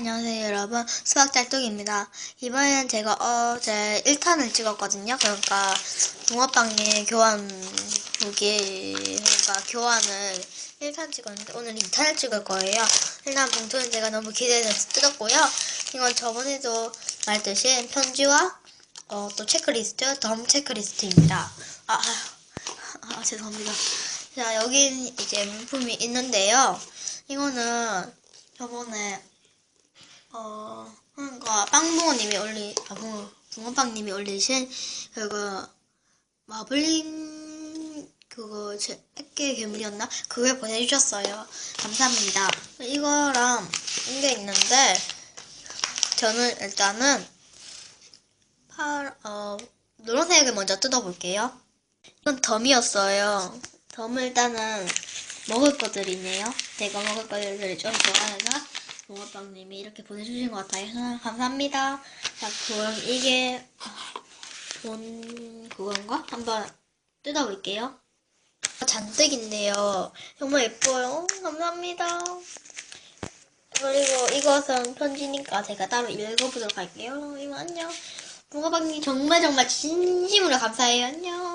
네, 안녕하세요, 여러분. 수학 짤뚝입니다. 이번에는 제가 어제 1탄을 찍었거든요. 그러니까, 붕어빵님 교환 후기, 그러니까 교환을 1탄 찍었는데, 오늘 2탄을 찍을 거예요. 일단 봉투는 제가 너무 기대돼서 뜯었고요. 이건 저번에도 말했듯이 편지와 어, 또 체크리스트, 덤 체크리스트입니다. 아, 아, 아, 죄송합니다. 자, 여기 이제 물품이 있는데요. 이거는 저번에 어, 그러니까 빵붕어님이 올리, 아, 붕어, 붕어빵님이 올리신 그거 마블링 그거 제 액계 괴물이었나? 그걸 보내주셨어요. 감사합니다. 이거랑 이게 있는데 저는 일단은 팔, 어, 노란색을 먼저 뜯어볼게요. 이건 덤이었어요. 덤을 일단은 먹을 것들이네요. 제가 먹을 것들을 좀 좋아해서 붕어빵님이 이렇게 보내주신 것 같아요. 아, 감사합니다. 자, 그럼 이게 본 그건가? 한번 뜯어볼게요. 잔뜩 있네요. 정말 예뻐요. 감사합니다. 그리고 이것은 편지니까 제가 따로 읽어보도록 할게요. 이거 안녕. 붕어빵님 정말 정말 진심으로 감사해요. 안녕.